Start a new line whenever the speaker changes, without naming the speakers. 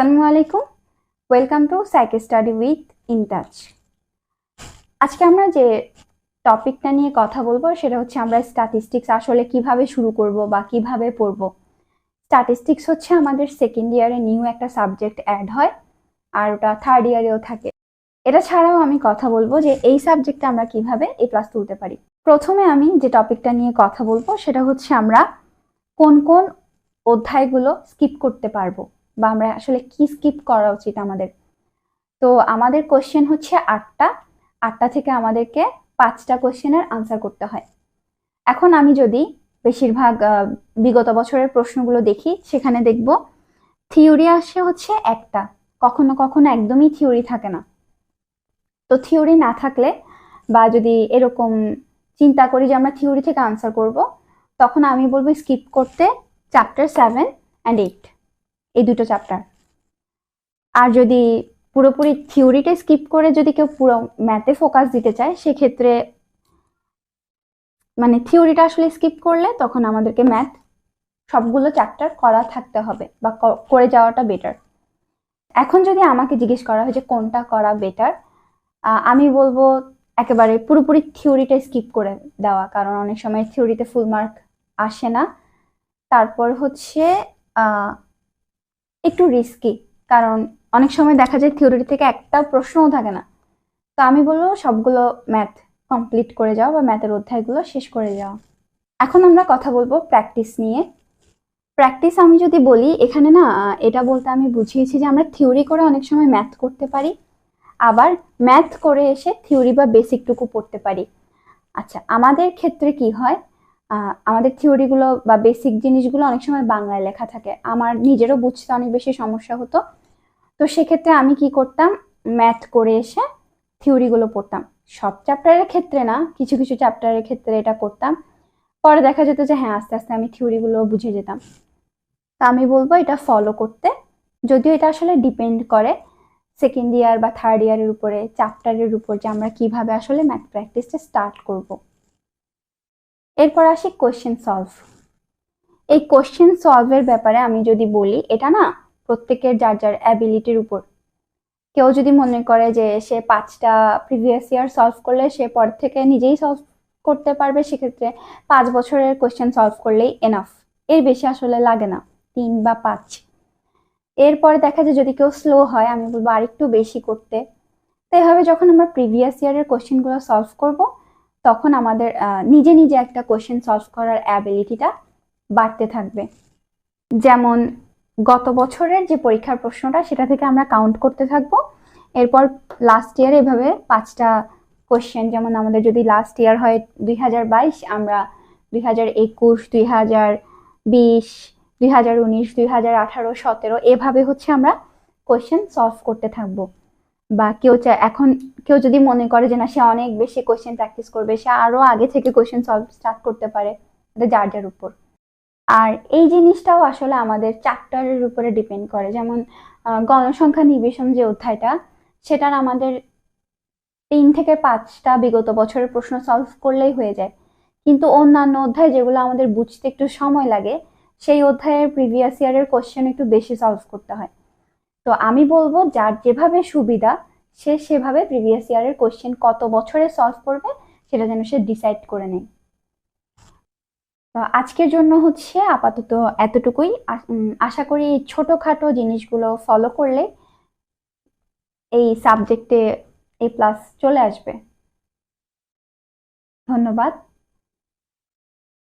আসসালামু আলাইকুম। Welcome to psyche study with in touch আজকে আমরা যে টপিকটা নিয়ে কথা বলব, সেটা হচ্ছে আমরা স্ট্যাটিস্টিক্স আসলে কীভাবে শুরু করব বা কীভাবে পড়ব। স্ট্যাটিস্টিক্স হচ্ছে আমাদের সেকেন্ড ইয়ারে নিউ একটা সাবজেক্ট অ্যাড হয়, আর ওটা থার্ড ইয়ারেও থাকে। এটা ছাড়াও আমি কথা বলব যে এই সাবজেক্টে আমরা কীভাবে এ প্লাস তুলতে পারি। প্রথমে আমি যে টপিকটা নিয়ে কথা বলব, সেটা হচ্ছে আমরা কোন কোন অধ্যায়গুলো স্কিপ করতে পারব। বা আমরা আসলে কি স্কিপ করা উচিত আমাদের? তো আমাদের কোশ্চেন হচ্ছে আটটা। আটটা থেকে আমাদেরকে পাঁচটা কোশ্চেনের আনসার করতে হয়। এখন আমি যদি বেশিরভাগ বিগত বছরের প্রশ্নগুলো দেখি, সেখানে দেখব থিওরি আসে হচ্ছে একটা। কখনো কখনো একদমই থিওরি থাকে না। তো থিওরি না থাকলে বা যদি এরকম চিন্তা করি যে আমরা থিওরি থেকে আনসার করব, তখন আমি বলব স্কিপ করতে চ্যাপ্টার সেভেন অ্যান্ড এইট এই দুটো চ্যাপ্টার আর যদি পুরোপুরি থিওরিটা স্কিপ করে যদি কেউ পুরো ম্যাথে ফোকাস দিতে চায়, সেক্ষেত্রে মানে থিওরিটা আসলে স্কিপ করলে তখন আমাদেরকে ম্যাথ সবগুলো চ্যাপ্টার করা থাকতে হবে বা করে যাওয়াটা বেটার এখন যদি আমাকে জিজ্ঞেস করা হয় যে কোনটা করা বেটার আমি বলব একেবারে পুরোপুরি থিওরিটা স্কিপ করে দেওয়া, কারণ অনেক সময় থিওরিতে ফুল মার্ক আসে না। তারপর হচ্ছে একটু রিস্কি কারণ অনেক সময় দেখা যায় থিওরি থেকে একটা প্রশ্নও থাকে না। তো আমি বলব সবগুলো ম্যাথ কমপ্লিট করে যাওয়া বা ম্যাথের অধ্যায়গুলো শেষ করে যাওয়া এখন আমরা কথা বলব প্র্যাকটিস নিয়ে। প্র্যাকটিস আমি যদি বলি, এখানে না এটা বলতে আমি বুঝিয়েছি যে আমরা থিওরি করে অনেক সময় ম্যাথ করতে পারি, আবার ম্যাথ করে এসে থিওরি বা বেসিকটুকু পড়তে পারি। আচ্ছা আমাদের ক্ষেত্রে কি হয়? আমাদের থিওরিগুলো বা বেসিক জিনিসগুলো অনেক সময় বাংলায় লেখা থাকে। আমার নিজেরও বুঝতে অনেক বেশি সমস্যা হতো। তো সেক্ষেত্রে আমি কি করতাম? ম্যাথ করে এসে থিওরিগুলো পড়তাম। সব চ্যাপ্টারের ক্ষেত্রে না, কিছু কিছু চ্যাপ্টারের ক্ষেত্রে এটা করতাম। পরে দেখা যেত যে হ্যাঁ আস্তে আস্তে আমি থিওরিগুলো বুঝে যেতাম। তা আমি বলব এটা ফলো করতে। যদিও এটা আসলে ডিপেন্ড করে সেকেন্ড ইয়ার বা থার্ড ইয়ারের উপরে চ্যাপ্টারের উপর যে আমরা কীভাবে আসলে ম্যাথ প্র্যাকটিসটা স্টার্ট করব। এরপর আসি কোশ্চেন সলভ এই কোশ্চেন সলভের ব্যাপারে আমি যদি বলি, এটা না প্রত্যেকের যার যার অ্যাবিলিটির উপর। কেউ যদি মনে করে যে সে পাঁচটা প্রিভিয়াস ইয়ার সলভ করলে সে পর থেকে নিজেই সলভ করতে পারবে, সেক্ষেত্রে পাঁচ বছরের কোশ্চেন সলভ করলেই এনাফ এর বেশি আসলে লাগে না, তিন বা পাঁচ। এরপরে দেখা যায় যদি কেউ স্লো হয়, আমি বলব আরেকটু বেশি করতে। তো এভাবে যখন আমরা প্রিভিয়াস ইয়ারের কোশ্চেনগুলো সলভ করব তখন আমাদের নিজে নিজে একটা কোয়েশ্চেন সলভ করার অ্যাবিলিটিটা বাড়তে থাকবে। যেমন, গত বছরের যে পরীক্ষার প্রশ্নটা, সেটা থেকে আমরা কাউন্ট করতে থাকব। এরপর লাস্ট ইয়ার এভাবে পাঁচটা কোয়েশ্চেন যেমন আমাদের যদি লাস্ট ইয়ার হয় দুই হাজার বাইশ, আমরা দুই হাজার একুশ, দুই হাজার বিশ, দুই হাজার উনিশ, দুই হাজার আঠারো, সতেরো, এভাবে হচ্ছে আমরা কোয়েশ্চেন সলভ করতে থাকব। বা কেউ এখন কেউ যদি মনে করে যে না, সে অনেক বেশি কোয়েশ্চেন প্র্যাকটিস করবে, সে আরও আগে থেকে কোয়েশ্চেন সলভ স্টার্ট করতে পারে যার যার উপর। আর এই জিনিসটাও আসলে আমাদের চ্যাপ্টারের উপরে ডিপেন্ড করে। যেমন গণসংখ্যা নিবেশন যে অধ্যায়টা, সেটার আমাদের তিন থেকে পাঁচটা বিগত বছরের প্রশ্ন সলভ করলেই হয়ে যায়। কিন্তু অন্যান্য অধ্যায় যেগুলো আমাদের বুঝতে একটু সময় লাগে, সেই অধ্যায়ের প্রিভিয়াস ইয়ারের কোশ্চেন একটু বেশি সলভ করতে হয়। তো আমি বলব, যার যেভাবে সুবিধা, সে সেভাবে প্রিভিয়াস ইয়ারের কোশ্চেন কত বছরে সলভ করবে, সেটা যেন সে ডিসাইড করে নেয়। আজকের জন্য হচ্ছে আপাতত এতটুকুই। আশা করি ছোটখাটো জিনিসগুলো ফলো করলে এই সাবজেক্টে এ প্লাস চলে আসবে। ধন্যবাদ।